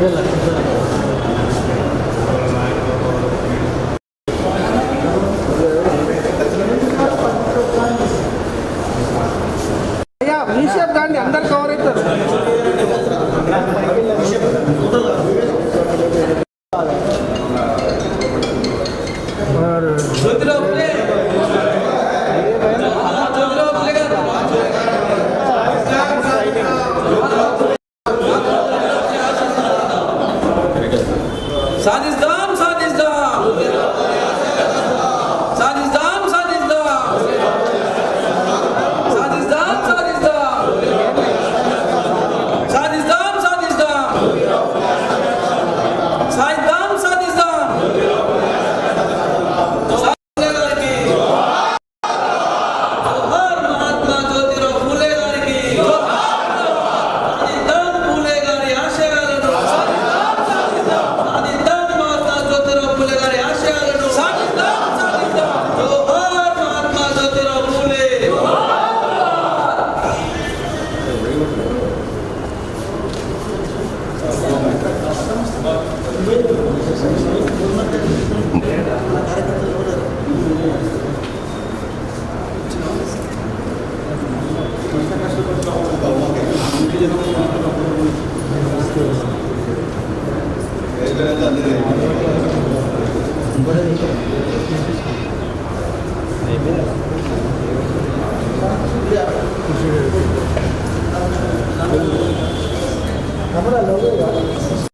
يلا Cámara, lo veo.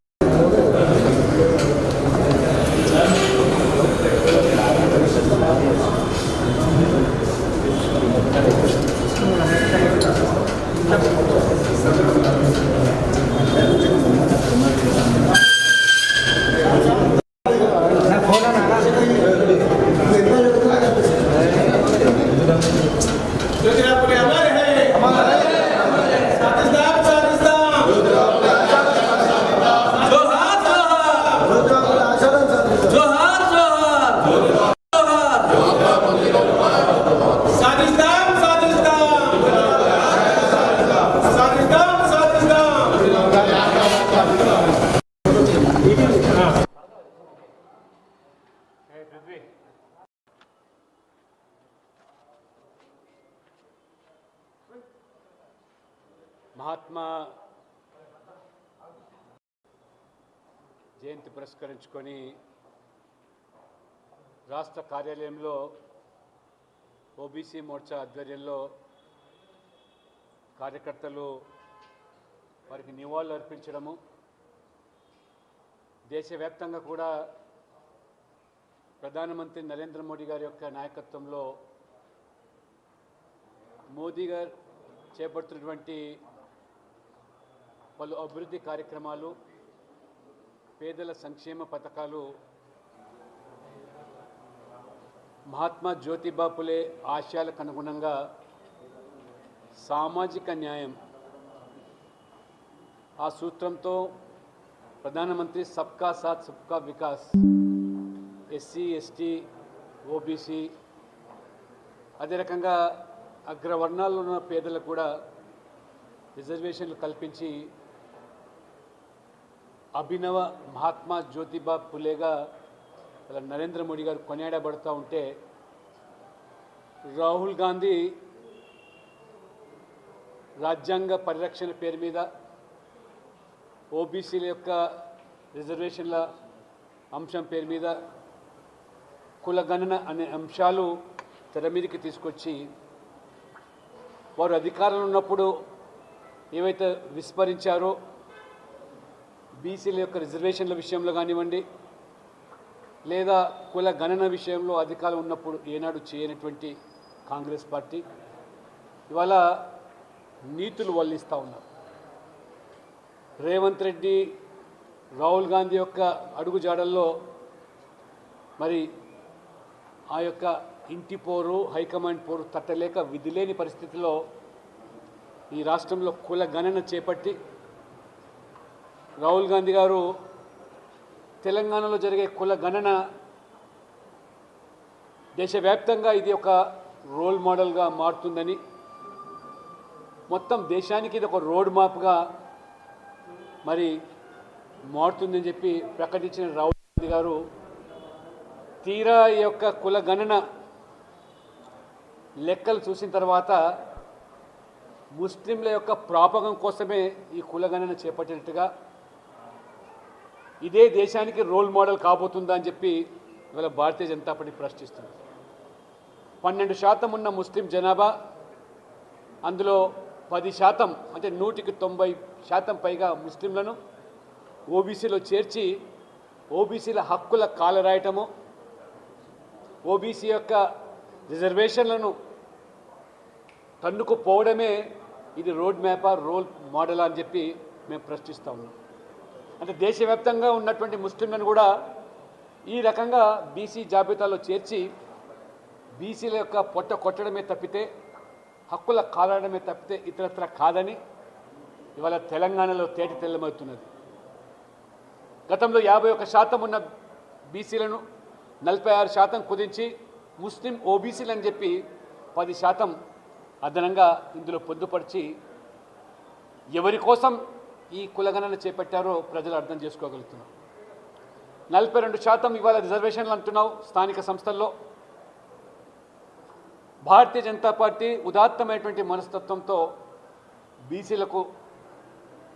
పురస్కరించుకొని రాష్ట్ర కార్యాలయంలో ఓబీసీ మోర్చా ఆధ్వర్యంలో కార్యకర్తలు వారికి నివాళులు అర్పించడము దేశవ్యాప్తంగా కూడా ప్రధానమంత్రి నరేంద్ర మోడీ గారి యొక్క నాయకత్వంలో మోదీ గారు చేపడుతున్నటువంటి పలు అభివృద్ధి కార్యక్రమాలు పేదల సంక్షేమ పథకాలు మహాత్మా జ్యోతిబా పులే ఆశయాలకు అనుగుణంగా సామాజిక న్యాయం. ఆ సూత్రంతో ప్రధానమంత్రి సబ్కా సాత్ సబ్కా వికాస్ ఎస్సీ ఎస్టీ ఓబీసీ అదే రకంగా అగ్రవర్ణాల్లో ఉన్న పేదలకు కూడా రిజర్వేషన్లు కల్పించి అభినవ మహాత్మా జ్యోతిబా పులేగా ఇలా నరేంద్ర మోడీ గారు కొనియాడబడుతూ ఉంటే రాహుల్ గాంధీ రాజ్యాంగ పరిరక్షణ పేరు మీద ఓబీసీల యొక్క రిజర్వేషన్ల అంశం పేరు మీద కులగణన అనే అంశాలు తెర మీదకి తీసుకొచ్చి వారు అధికారంలో ఉన్నప్పుడు ఏవైతే విస్మరించారో బీసీల యొక్క రిజర్వేషన్ల విషయంలో కానివ్వండి లేదా కుల గణన విషయంలో అధికారం ఉన్నప్పుడు ఏనాడు చేయనటువంటి కాంగ్రెస్ పార్టీ ఇవాళ నీతులు వల్లిస్తూ ఉన్నారు. రేవంత్ రెడ్డి రాహుల్ గాంధీ యొక్క అడుగుజాడల్లో మరి ఆ యొక్క ఇంటి పోరు హైకమాండ్ పోరు తట్టలేక విధిలేని పరిస్థితిలో ఈ రాష్ట్రంలో కుల గణన చేపట్టి రాహుల్ గాంధీ గారు తెలంగాణలో జరిగే కుల గణన దేశవ్యాప్తంగా ఇది ఒక రోల్ మోడల్గా మారుతుందని మొత్తం దేశానికి ఇది ఒక రోడ్ మ్యాప్గా మరి మారుతుందని చెప్పి ప్రకటించిన రాహుల్ గాంధీ గారు తీరా ఈ యొక్క కుల గణన లెక్కలు చూసిన తర్వాత ముస్లింల యొక్క ప్రాపకం కోసమే ఈ కులగణన చేపట్టినట్టుగా ఇదే దేశానికి రోల్ మోడల్ కాబోతుందా అని చెప్పి ఇవాళ భారతీయ జనతా పార్టీ ప్రశ్నిస్తుంది. పన్నెండు శాతం ఉన్న ముస్లిం జనాభా అందులో పది శాతం అంటే నూటికి తొంభై శాతం పైగా ముస్లింలను ఓబీసీలో చేర్చి ఓబీసీల హక్కుల కాలరాయటము ఓబీసీ యొక్క రిజర్వేషన్లను తన్నుకుపోవడమే ఇది రోడ్ మ్యాపా రోల్ మోడల్ అని చెప్పి మేము ప్రశ్నిస్తూ ఉన్నాం. అంటే దేశవ్యాప్తంగా ఉన్నటువంటి ముస్లింలను కూడా ఈ రకంగా బీసీ జాబితాలో చేర్చి బీసీల యొక్క పొట్ట కొట్టడమే తప్పితే హక్కుల కాలడమే తప్పితే ఇతరత్ర కాదని ఇవాళ తెలంగాణలో తేటి తెల్లమవుతున్నది. గతంలో యాభై ఒక్క శాతం ఉన్న బీసీలను నలభై ఆరు శాతం కుదించి ముస్లిం ఓబీసీలు అని చెప్పి పది శాతం అదనంగా ఇందులో పొందుపరిచి ఎవరి కోసం ఈ కులగణన చేపట్టారో ప్రజలు అర్థం చేసుకోగలుగుతున్నారు. నలభై రెండు శాతం ఇవాళ రిజర్వేషన్లు అంటున్నావు స్థానిక సంస్థల్లో. భారతీయ జనతా పార్టీ ఉదాత్తమైనటువంటి మనస్తత్వంతో బీసీలకు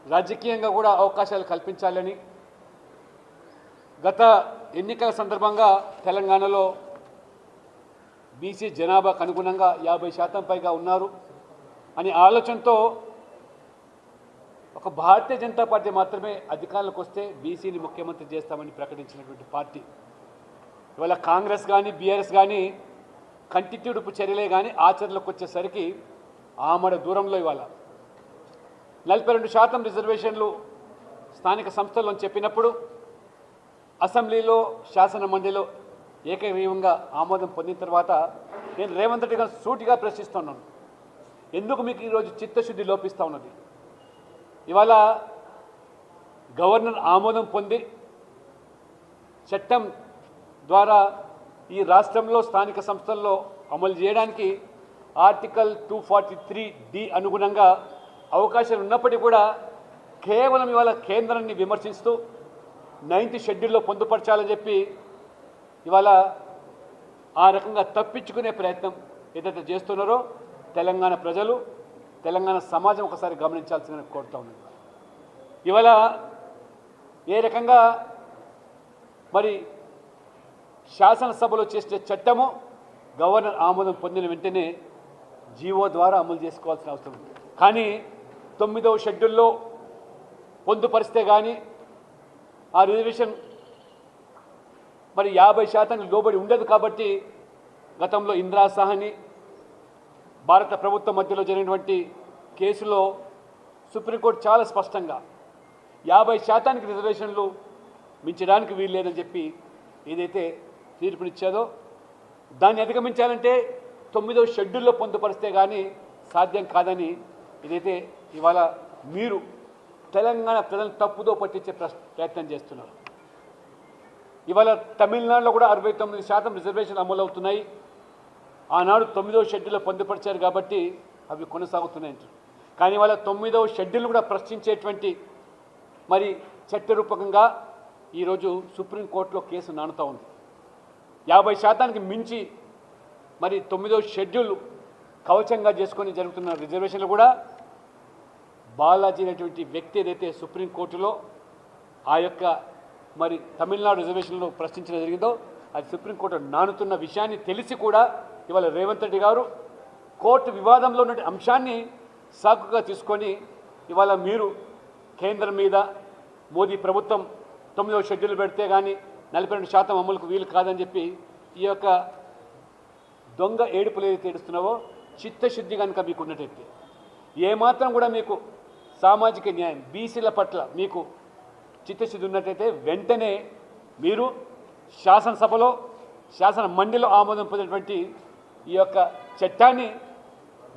రాజకీయంగా కూడా అవకాశాలు కల్పించాలని గత ఎన్నికల సందర్భంగా తెలంగాణలో బీసీ జనాభాకు అనుగుణంగా యాభై శాతం పైగా ఉన్నారు అనే ఆలోచనతో ఒక భారతీయ జనతా పార్టీ మాత్రమే అధికారంలోకి వస్తే బీసీని ముఖ్యమంత్రి చేస్తామని ప్రకటించినటువంటి పార్టీ. ఇవాళ కాంగ్రెస్ కానీ బీఆర్ఎస్ కానీ కంటిట్యూడుపు చర్యలే కానీ ఆచరణలోకి వచ్చేసరికి ఆమడ దూరంలో ఇవాళ నలభై రెండు శాతం రిజర్వేషన్లు స్థానిక సంస్థల్లో చెప్పినప్పుడు అసెంబ్లీలో శాసన మండలిలో ఏకగ్రీవంగా ఆమోదం పొందిన తర్వాత నేను రేవంత్ రెడ్డి గారు సూటిగా ప్రశ్నిస్తున్నాను ఎందుకు మీకు ఈరోజు చిత్తశుద్ధి లోపిస్తూ ఉన్నది? ఇవాళ గవర్నర్ ఆమోదం పొంది చట్టం ద్వారా ఈ రాష్ట్రంలో స్థానిక సంస్థల్లో అమలు చేయడానికి article two forty three D అనుగుణంగా అవకాశాలు ఉన్నప్పటికీ కూడా కేవలం ఇవాళ కేంద్రాన్ని విమర్శిస్తూ నైన్త్ షెడ్యూల్లో పొందుపరచాలని చెప్పి ఇవాళ ఆ రకంగా తప్పించుకునే ప్రయత్నం ఏదైతే చేస్తున్నారో తెలంగాణ ప్రజలు తెలంగాణ సమాజం ఒకసారి గమనించాల్సిన కోరుతా ఉన్నది ఇవాళ ఏ రకంగా మరి శాసనసభలో చేసే చట్టము గవర్నర్ ఆమోదం పొందిన వెంటనే జీవో ద్వారా అమలు చేసుకోవాల్సిన అవసరం ఉంది. కానీ తొమ్మిదవ షెడ్యూల్లో పొందుపరిస్తే కానీ ఆ రిజర్వేషన్ మరి యాభై శాతానికి లోబడి ఉండదు కాబట్టి గతంలో ఇంద్రా సాహని భారత ప్రభుత్వం మధ్యలో జరిగినటువంటి కేసులో సుప్రీంకోర్టు చాలా స్పష్టంగా యాభై శాతానికి రిజర్వేషన్లు మించడానికి వీలు లేదని చెప్పి ఏదైతే తీర్పునిచ్చాదో దాన్ని అధిగమించాలంటే తొమ్మిదో షెడ్యూల్లో పొందుపరిస్తే కానీ సాధ్యం కాదని ఇదైతే ఇవాళ మీరు తెలంగాణ ప్రజలను తప్పుదో పట్టించే ప్రయత్నం చేస్తున్నారు. ఇవాళ తమిళనాడులో కూడా అరవై తొమ్మిది శాతం రిజర్వేషన్లు అమలవుతున్నాయి. ఆనాడు తొమ్మిదవ షెడ్యూల్లో పొందుపరిచారు కాబట్టి అవి కొనసాగుతున్నాయంటారు కానీ వాళ్ళ తొమ్మిదవ షెడ్యూల్ కూడా ప్రశ్నించేటువంటి మరి చట్టరూపకంగా ఈరోజు సుప్రీంకోర్టులో కేసు నానుతూ ఉంది. యాభై శాతానికి మించి మరి తొమ్మిదవ షెడ్యూల్ కవచంగా చేసుకొని జరుగుతున్న రిజర్వేషన్లు కూడా బాలాజీ అనేటువంటి వ్యక్తి ఏదైతే సుప్రీంకోర్టులో ఆ యొక్క మరి తమిళనాడు రిజర్వేషన్లో ప్రశ్నించడం జరిగిందో అది సుప్రీంకోర్టు నానుతున్న విషయాన్ని తెలిసి కూడా ఇవాళ రేవంత్ రెడ్డి గారు కోర్టు వివాదంలో ఉన్న అంశాన్ని సాకుగా తీసుకొని ఇవాళ మీరు కేంద్రం మీద మోదీ ప్రభుత్వం తొమ్మిదవ షెడ్యూల్ పెడితే కానీ నలభై రెండు శాతం అమలుకు వీలు కాదని చెప్పి ఈ యొక్క దొంగ ఏడుపులు ఏదైతే ఏడుస్తున్నావో చిత్తశుద్ధి కనుక మీకు ఉన్నట్టయితే ఏమాత్రం కూడా మీకు సామాజిక న్యాయం బీసీల పట్ల మీకు చిత్తశుద్ధి ఉన్నట్టయితే వెంటనే మీరు శాసనసభలో శాసన మండలిలో ఆమోదం పొందినటువంటి ఈ యొక్క చట్టాన్ని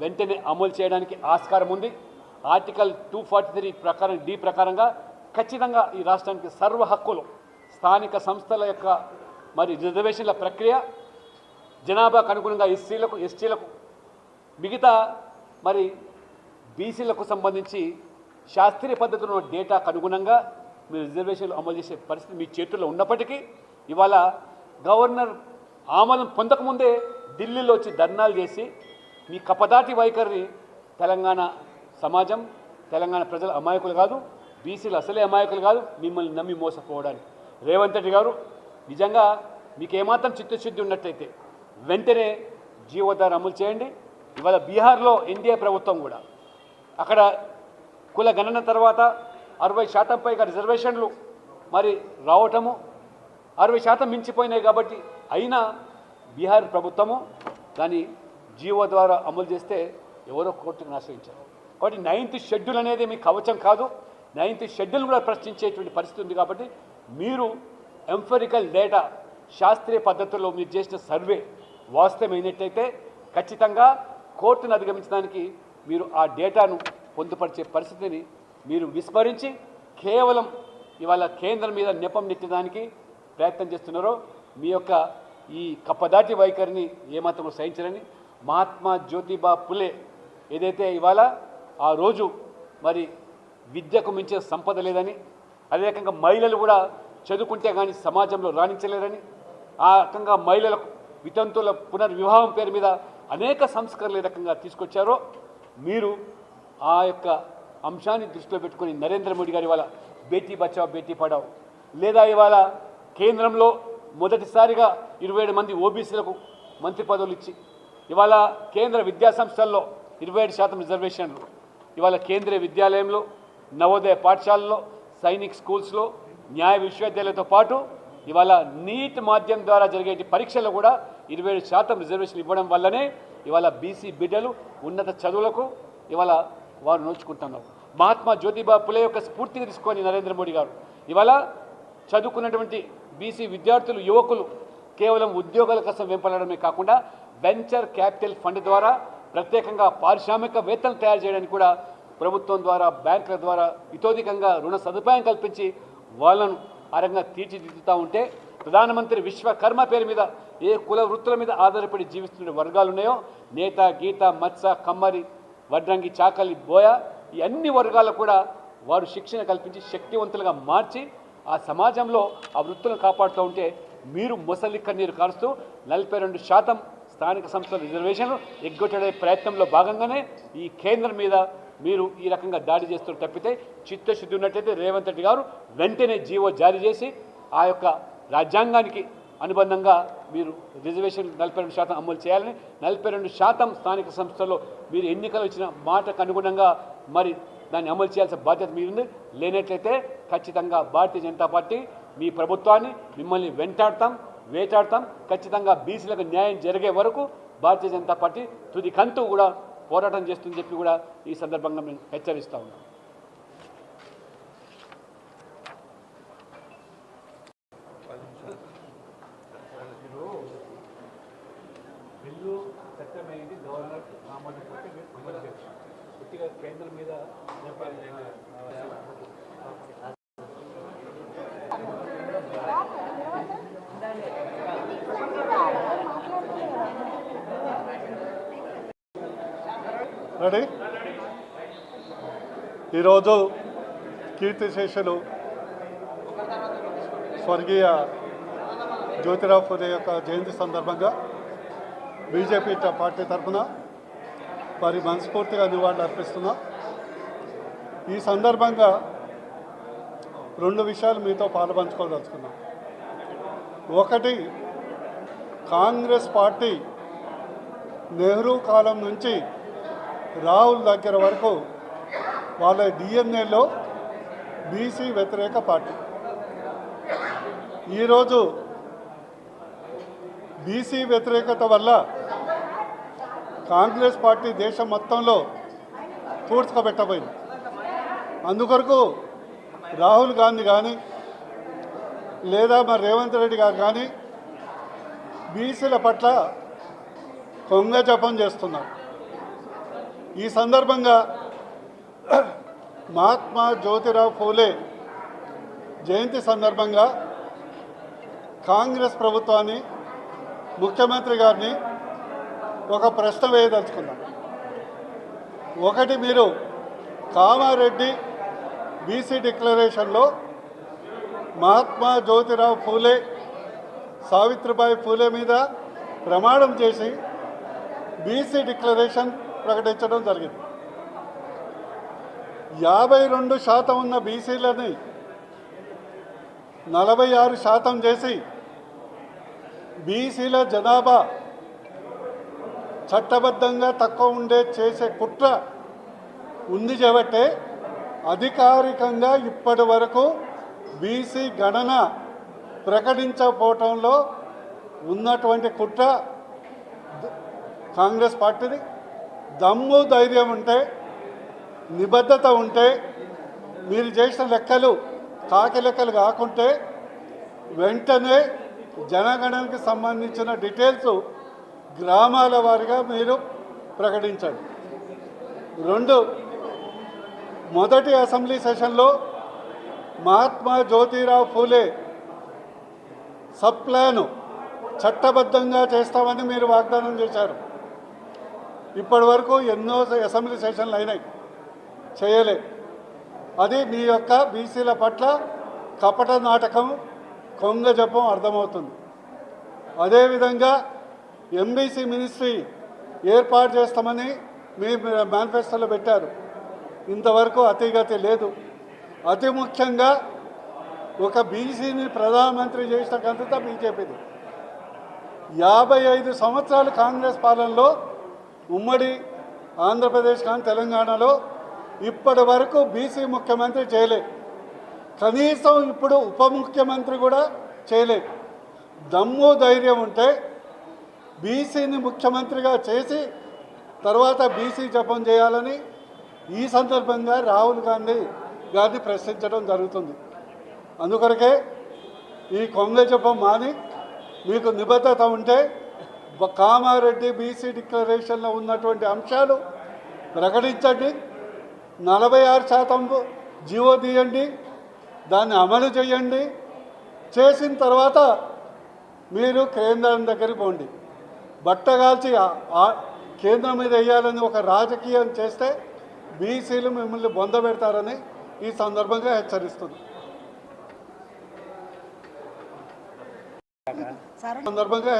వెంటనే అమలు చేయడానికి ఆస్కారం ఉంది. ఆర్టికల్ టూ ఫార్టీ త్రీ ప్రకారం డి ప్రకారంగా ఖచ్చితంగా ఈ రాష్ట్రానికి సర్వ హక్కులు స్థానిక సంస్థల యొక్క మరి రిజర్వేషన్ల ప్రక్రియ జనాభాకు అనుగుణంగా ఎస్సీలకు ఎస్టీలకు మిగతా మరి బీసీలకు సంబంధించి శాస్త్రీయ పద్ధతిలో ఉన్న డేటాకు అనుగుణంగా మీరు రిజర్వేషన్లు అమలు చేసే పరిస్థితి మీ చేతుల్లో ఉన్నప్పటికీ ఇవాళ గవర్నర్ ఆమోదం పొందకముందే ఢిల్లీలో వచ్చి ధర్నాలు చేసి మీ కపదాటి వైఖరిని తెలంగాణ సమాజం తెలంగాణ ప్రజలు అమాయకులు కాదు బీసీలు అసలే అమాయకులు కాదు మిమ్మల్ని నమ్మి మోసపోవడానికి. రేవంత్ రెడ్డి గారు నిజంగా మీకు ఏమాత్రం చిత్తశుద్ధి ఉన్నట్టయితే వెంటనే జీవోధార అమలు చేయండి. ఇవాళ బీహార్లో ఎన్డీఏ ప్రభుత్వం కూడా అక్కడ కుల గణన తర్వాత అరవై శాతం పైగా రిజర్వేషన్లు మరి రావటము అరవై శాతం మించిపోయినాయి కాబట్టి అయినా బీహార్ ప్రభుత్వము దాని జీవో ద్వారా అమలు చేస్తే ఎవరో కోర్టుకు ఆశ్రయించారు కాబట్టి నైన్త్ షెడ్యూల్ అనేది మీ కవచం కాదు. నైన్త్ షెడ్యూల్ కూడా ప్రశ్నించేటువంటి పరిస్థితి ఉంది కాబట్టి మీరు ఎంఫరికల్ డేటా శాస్త్రీయ పద్ధతుల్లో మీరు చేసిన సర్వే వాస్తవమైనట్టయితే ఖచ్చితంగా కోర్టును అధిగమించడానికి మీరు ఆ డేటాను పొందుపరిచే పరిస్థితిని మీరు విస్మరించి కేవలం ఇవాళ కేంద్రం మీద నెపం నెట్టడానికి ప్రయత్నం చేస్తున్నారో మీ యొక్క ఈ కప్పదాటి వైఖరిని ఏమాత్రం సహించరని మహాత్మా జ్యోతిబా పులే ఏదైతే ఇవాళ ఆ రోజు మరి విద్యకు మించిన సంపద లేదని అదే రకంగా మహిళలు కూడా చదువుకుంటే కానీ సమాజంలో రాణించలేరని ఆ రకంగా మహిళలకు వితంతుల పునర్వివాహం పేరు మీద అనేక సంస్కరణలు ఏ రకంగా తీసుకొచ్చారో మీరు ఆ యొక్క అంశాన్ని దృష్టిలో పెట్టుకొని నరేంద్ర మోడీ గారు ఇవాళ బేటీ బచావ్ బేటీ పడావ్ లేదా ఇవాళ కేంద్రంలో మొదటిసారిగా ఇరవై ఏడు మంది ఓబీసీలకు మంత్రి పదవులు ఇచ్చి ఇవాళ కేంద్ర విద్యాసంస్థల్లో ఇరవై ఏడు శాతం రిజర్వేషన్లు. ఇవాళ కేంద్రీయ విద్యాలయంలో నవోదయ పాఠశాలలో సైనిక్ స్కూల్స్లో న్యాయ విశ్వవిద్యాలయంతో పాటు ఇవాళ నీట్ మాధ్యమం ద్వారా జరిగే పరీక్షల్లో కూడా ఇరవై ఏడు శాతం రిజర్వేషన్ ఇవ్వడం వల్లనే ఇవాళ బీసీ బిడ్డలు ఉన్నత చదువులకు ఇవాళ వారు నోచుకుంటున్నారు. మహాత్మా జ్యోతిబా పులే యొక్క స్ఫూర్తిని తీసుకొని నరేంద్ర మోడీ గారు ఇవాళ చదువుకున్నటువంటి బీసీ విద్యార్థులు యువకులు కేవలం ఉద్యోగాల కోసం వెంపడమే కాకుండా వెంచర్ క్యాపిటల్ ఫండ్ ద్వారా ప్రత్యేకంగా పారిశ్రామిక పారిశ్రామికవేత్తలు తయారు చేయడానికి కూడా ప్రభుత్వం ద్వారా బ్యాంకుల ద్వారా ఇతోధికంగా రుణ సదుపాయం కల్పించి వాళ్ళను ఆ రకంగా తీర్చిదిద్దుతూ ఉంటే ప్రధానమంత్రి విశ్వకర్మ పేరు మీద ఏ కుల వృత్తుల మీద ఆధారపడి జీవిస్తున్న వర్గాలు ఉన్నాయో నేత గీత మత్స కమ్మరి వడ్రంగి చాకలి బోయ ఈ అన్ని వర్గాలకు కూడా వారు శిక్షణ కల్పించి శక్తివంతులుగా మార్చి ఆ సమాజంలో ఆ వృత్తులను కాపాడుతూ ఉంటే మీరు మొసలి కన్నీరు కారుస్తూ నలభై రెండు శాతం స్థానిక సంస్థల రిజర్వేషన్లు ఎగ్గొట్టడే ప్రయత్నంలో భాగంగానే ఈ కేంద్రం మీద మీరు ఈ రకంగా దాడి చేస్తూ తప్పితే చిత్తశుద్ధి ఉన్నట్టయితే రేవంత్ రెడ్డి గారు వెంటనే జీవో జారీ చేసి ఆ యొక్క రాజ్యాంగానికి అనుబంధంగా మీరు రిజర్వేషన్ నలభై రెండు శాతం అమలు చేయాలని నలభై రెండు శాతం స్థానిక సంస్థల్లో మీరు ఎన్నికలు ఇచ్చిన మాటకు అనుగుణంగా మరి దాన్ని అమలు చేయాల్సిన బాధ్యత మీరుంది లేనట్లయితే ఖచ్చితంగా భారతీయ జనతా పార్టీ మీ ప్రభుత్వాన్ని మిమ్మల్ని వెంటాడతాం వేటాడతాం. ఖచ్చితంగా బీసీలకు న్యాయం జరిగే వరకు భారతీయ జనతా పార్టీ తుది కంతు కూడా పోరాటం చేస్తుందని చెప్పి కూడా ఈ సందర్భంగా మేము హెచ్చరిస్తూ ఉన్నాం. బిల్లు చట్టమైంది గవర్నర్ ఆమోదం కేంద్రం మీద రెడీ ఈరోజు కీర్తిశేషులు స్వర్గీయ జ్యోతిరావు ఫులే యొక్క జయంతి సందర్భంగా బీజేపీ పార్టీ తరఫున వారి మనస్ఫూర్తిగా నివాళులు అర్పిస్తున్నాం ఈ సందర్భంగా రెండు విషయాలు మీతో పాలుపంచుకోదలుచుకున్నాం. ఒకటి కాంగ్రెస్ పార్టీ నెహ్రూ కాలం నుంచి రాహుల్ దగ్గర వరకు వాళ్ళ డిఎన్ఏలో బీసీ వ్యతిరేక పార్టీ. ఈరోజు బీసీ వ్యతిరేకత వల్ల కాంగ్రెస్ పార్టీ దేశం మొత్తంలో పూడ్చుకబెట్టబోయింది అందుకొరకు రాహుల్ గాంధీ కానీ లేదా మరి రేవంత్ రెడ్డి గారు కానీ బీసీల పట్ల కొంగ జపం చేస్తున్నారు. ఈ సందర్భంగా మహాత్మా జ్యోతిరావు ఫూలే జయంతి సందర్భంగా కాంగ్రెస్ ప్రభుత్వాన్ని ముఖ్యమంత్రి గారిని ఒక ప్రశ్న వేయదలుచుకున్నాం. ఒకటి మీరు కామారెడ్డి బీసీ డిక్లరేషన్లో మహాత్మా జ్యోతిరావు ఫూలే సావిత్రిబాయి ఫూలే మీద ప్రమాణం చేసి బీసీ డిక్లరేషన్ ప్రకటించడం జరిగింది. యాభై రెండు శాతం ఉన్న బీసీలని నలభై ఆరు శాతం చేసి బీసీల జనాభా చట్టబద్ధంగా తక్కువ ఉండే చేసే కుట్ర ఉంది చేబట్టే అధికారికంగా ఇప్పటి వరకు బీసీ గణన ప్రకటించకపోవటంలో ఉన్నటువంటి కుట్ర కాంగ్రెస్ పార్టీది. దమ్ము ధైర్యం ఉంటే నిబద్ధత ఉంటే మీరు చేసిన లెక్కలు కాకి లెక్కలు కాకుంటే వెంటనే జనగణనకి సంబంధించిన డీటెయిల్స్ గ్రామాల వారిగా మీరు ప్రకటించండి. రెండు మొదటి అసెంబ్లీ సెషన్లో మహాత్మా జ్యోతిరావు ఫూలే సబ్ ప్లాను చట్టబద్ధంగా చేస్తామని మీరు వాగ్దానం చేశారు. ఇప్పటి వరకు ఎన్నో అసెంబ్లీ సెషన్లు అయినాయి. చేయలే. అది మీ యొక్క బీసీల పట్ల కపట నాటకం కొంగ జపం అర్థమవుతుంది. అదేవిధంగా ఎంబీసీ మినిస్ట్రీ ఏర్పాటు చేస్తామని మీ మేనిఫెస్టోలో పెట్టారు. ఇంతవరకు అతిగతి లేదు. అతి ముఖ్యంగా ఒక బీసీని ప్రధానమంత్రి చేసిన ఘనత బీజేపీది. యాభై ఐదు సంవత్సరాలు కాంగ్రెస్ పాలనలో ఉమ్మడి ఆంధ్రప్రదేశ్ కానీ తెలంగాణలో ఇప్పటి వరకు బీసీ ముఖ్యమంత్రి చేయలే. కనీసం ఇప్పుడు ఉప ముఖ్యమంత్రి కూడా చేయలే. దమ్ము ధైర్యం ఉంటే బీసీని ముఖ్యమంత్రిగా చేసి తర్వాత బీసీ జపం చేయాలని ఈ సందర్భంగా రాహుల్ గాంధీ గారిని ప్రశ్నించడం జరుగుతుంది. అందుకొరకే ఈ కొంగ జపం మాని మీకు నిబద్ధత ఉంటే కామారెడ్డి బీసీ డిక్లరేషన్లో ఉన్నటువంటి అంశాలు ప్రకటించండి. నలభై ఆరు శాతం జీవో తీయండి దాన్ని అమలు చేయండి. చేసిన తర్వాత మీరు కేంద్రం దగ్గరికి పోండి. బట్టగాల్చి ఆ కేంద్రం మీద వేయాలని ఒక రాజకీయం చేస్తే బీసీలు మిమ్మల్ని బొందబెడతారని ఈ సందర్భంగా హెచ్చరిస్తుంది. సందర్భంగా